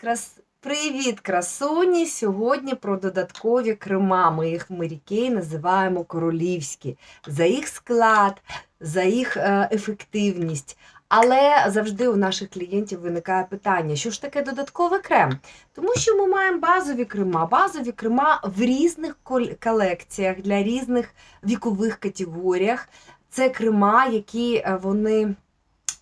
крас... Привіт, красуні! Сьогодні про додаткові крема. Ми їх в називаємо королівські за їх склад, за їх е, ефективність. Але завжди у наших клієнтів виникає питання, що ж таке додатковий крем? Тому що ми маємо базові крема, базові крема в різних колекціях для різних вікових категоріях. Це крема, які е, вони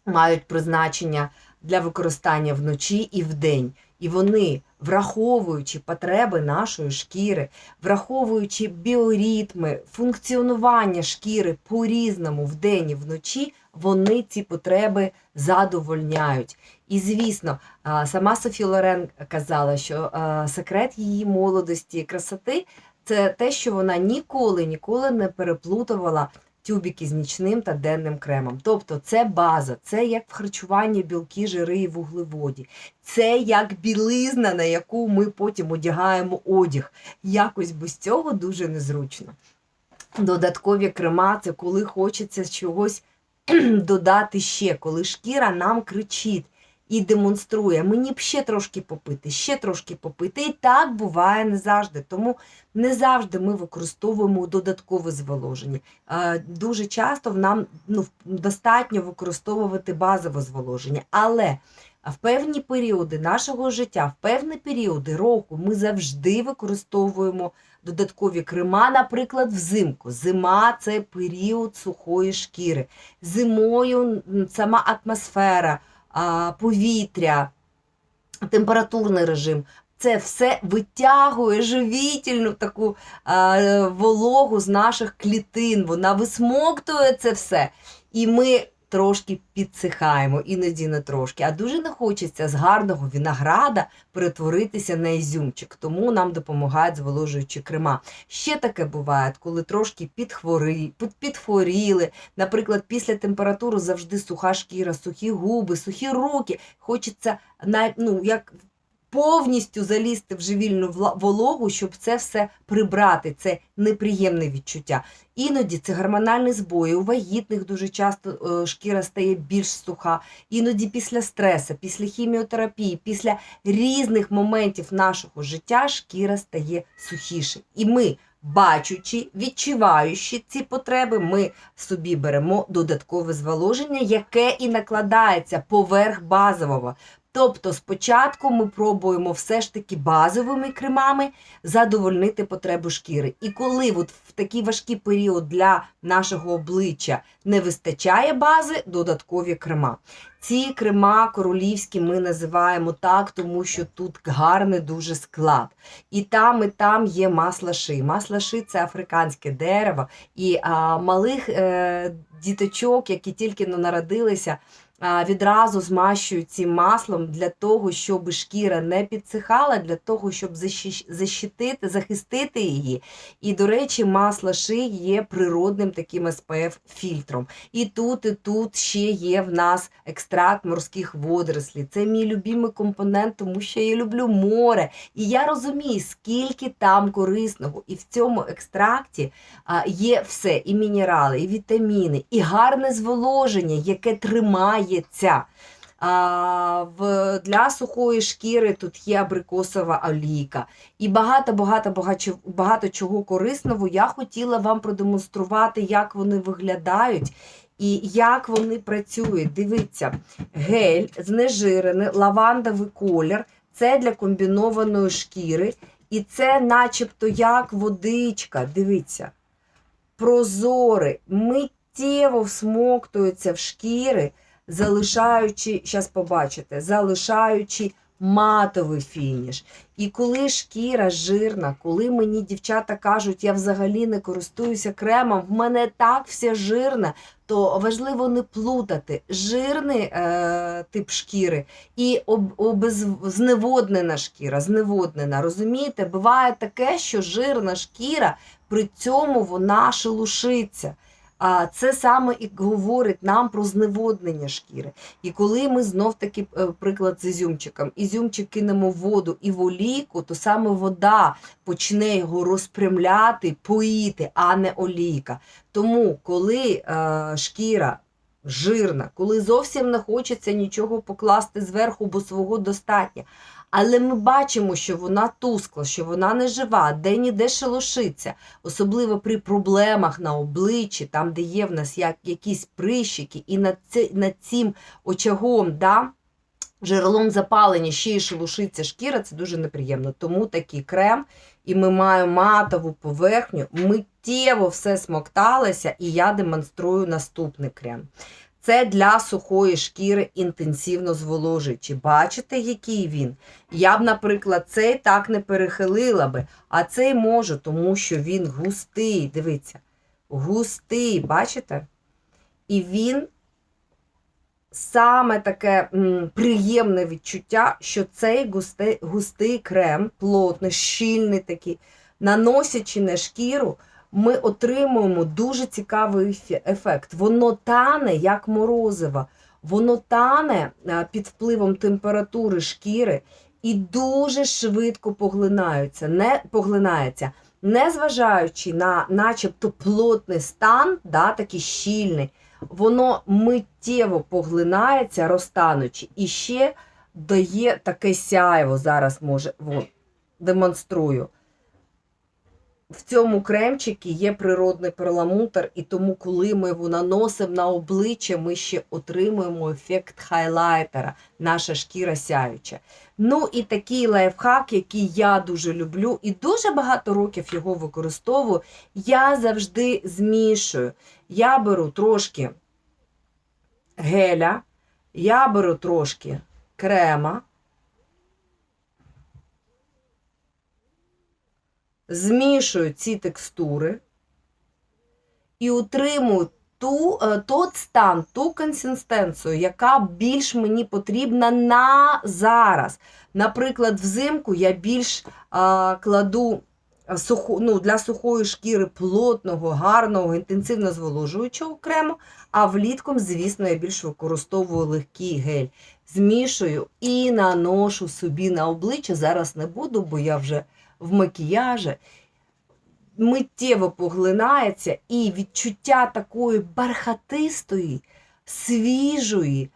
мають призначення для використання вночі і вдень. І вони, враховуючи потреби нашої шкіри, враховуючи біоритми, функціонування шкіри по-різному вдень і вночі, вони ці потреби задовольняють. І звісно, сама Софі Лорен казала, що секрет її молодості і красоти це те, що вона ніколи ніколи не переплутувала тюбики з нічним та денним кремом. Тобто це база, це як в харчуванні білки, жири і вуглеводі. Це як білизна, на яку ми потім одягаємо одяг. Якось без цього дуже незручно. Додаткові крема це коли хочеться чогось додати ще, коли шкіра нам кричить і демонструє, мені б ще трошки попити, ще трошки попити. І так буває не завжди. Тому не завжди ми використовуємо додаткове зволоження. Дуже часто нам ну, достатньо використовувати базове зволоження. Але в певні періоди нашого життя, в певні періоди року ми завжди використовуємо додаткові крема, наприклад, взимку. Зима це період сухої шкіри. Зимою сама атмосфера, повітря, температурний режим. Це все витягує живітельну таку вологу з наших клітин. Вона висмоктує це все. І ми трошки підсихаємо, іноді не трошки. А дуже не хочеться з гарного винограда перетворитися на ізюмчик. Тому нам допомагають зволожуючі крема. Ще таке буває, коли трошки підхвори, підхворіли. Наприклад, після температури завжди суха шкіра, сухі губи, сухі руки. Хочеться ну, як повністю залізти в живільну вологу, щоб це все прибрати. Це неприємне відчуття. Іноді це гормональні збої. У вагітних дуже часто е, шкіра стає більш суха. Іноді після стресу, після хіміотерапії, після різних моментів нашого життя шкіра стає сухіше. І ми, бачучи, відчуваючи ці потреби, ми собі беремо додаткове зволоження, яке і накладається поверх базового. Тобто спочатку ми пробуємо все ж таки базовими кремами задовольнити потребу шкіри. І коли от в такий важкий період для нашого обличчя не вистачає бази, додаткові крема. Ці крема королівські ми називаємо так, тому що тут гарний дуже склад. І там, і там є масло ши. Масло ши це африканське дерево. І а, малих е, діточок, які тільки народилися, відразу змащують цим маслом для того, щоб шкіра не підсихала, для того, щоб защитити, захистити її. І, до речі, масло ши є природним таким SPF-фільтром. І тут, і тут ще є в нас екстракт морських водорослів. Це мій любимий компонент, тому що я люблю море. І я розумію, скільки там корисного. І в цьому екстракті є все: і мінерали, і вітаміни, і гарне зволоження, яке тримається. А, в, для сухої шкіри тут є абрикосова олійка. І багато, багато, чого корисного я хотіла вам продемонструвати, як вони виглядають і як вони працюють. Дивіться, гель, знежирений, лавандовий колір це для комбінованої шкіри. І це начебто як водичка. Дивіться прозорий, миттєво всмоктується в шкіри, залишаючи, зараз побачите, залишаючи матовий фініш. І коли шкіра жирна, коли мені дівчата кажуть, я взагалі не користуюся кремом, в мене так вся жирна, то важливо не плутати жирний е, тип шкіри і об, обез, зневоднена шкіра, зневоднена. Розумієте, буває таке, що жирна шкіра при цьому вона шелушиться. А це саме і говорить нам про зневоднення шкіри. І коли ми знов таки е, приклад з ізюмчиком, ізюмчик кинемо в воду і в олійку, то саме вода почне його розпрямляти, поїти, а не олійка. Тому, коли е, шкіра жирна, коли зовсім не хочеться нічого покласти зверху, бо свого достатньо. Але ми бачимо, що вона тускла, що вона не жива, де ніде шелушиться, особливо при проблемах на обличчі, там, де є в нас як, якісь прищики, і над, ці, над цим очагом, да, джерелом запалення ще й шелушиться шкіра, це дуже неприємно. Тому такий крем, і ми маємо матову поверхню, миттєво все смокталося, і я демонструю наступний крем. Це для сухої шкіри інтенсивно зволожуючий. Бачите, який він? Я б, наприклад, цей так не перехилила би, а цей можу, тому що він густий. Дивіться, густий, бачите? І він саме таке м, приємне відчуття, що цей густий, густий крем, плотний, щільний такий, наносячи на шкіру, ми отримуємо дуже цікавий ефект. Воно тане, як морозиво, воно тане е, під впливом температури шкіри і дуже швидко поглинаються, не поглинається. Незважаючи на начебто плотний стан, да, такий щільний, воно миттєво поглинається, розтанучи, і ще дає таке сяйво. Зараз може демонструю. В цьому кремчикі є природний перламутр, і тому, коли ми його наносимо на обличчя, ми ще отримуємо ефект хайлайтера, наша шкіра сяюча. Ну і такий лайфхак, який я дуже люблю, і дуже багато років його використовую. Я завжди змішую. Я беру трошки геля, я беру трошки крема, змішую ці текстури і утримую ту, е, тот стан, ту консистенцію, яка більш мені потрібна на зараз. Наприклад, взимку я більш а, кладу суху, ну, для сухої шкіри плотного, гарного, інтенсивно зволожуючого крему, а влітком, звісно, я більш використовую легкий гель. Змішую і наношу собі на обличчя. Зараз не буду, бо я вже в макіяжі. Миттєво поглинається і відчуття такої бархатистої, свіжої,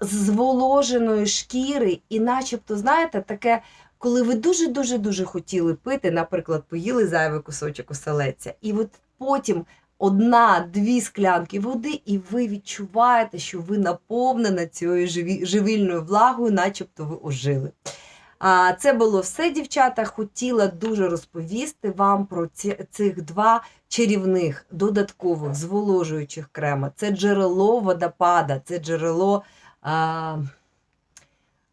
зволоженої шкіри, і начебто, знаєте, таке, коли ви дуже-дуже-дуже хотіли пити, наприклад, поїли зайвий кусочок оселедця, і от потім одна-дві склянки води, і ви відчуваєте, що ви наповнена цією живі- живильною влагою, начебто ви ожили. А це було все, дівчата. Хотіла дуже розповісти вам про ці, цих два чарівних додаткових зволожуючих крема. Це джерело водопада, це джерело а,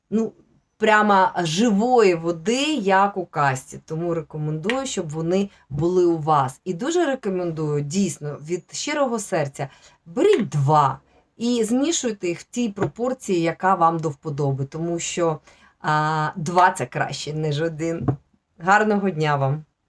ну, прямо живої води, як у касті. Тому рекомендую, щоб вони були у вас. І дуже рекомендую, дійсно, від щирого серця, беріть два і змішуйте їх в тій пропорції, яка вам до вподоби, тому що а, два це краще, ніж один. Гарного дня вам!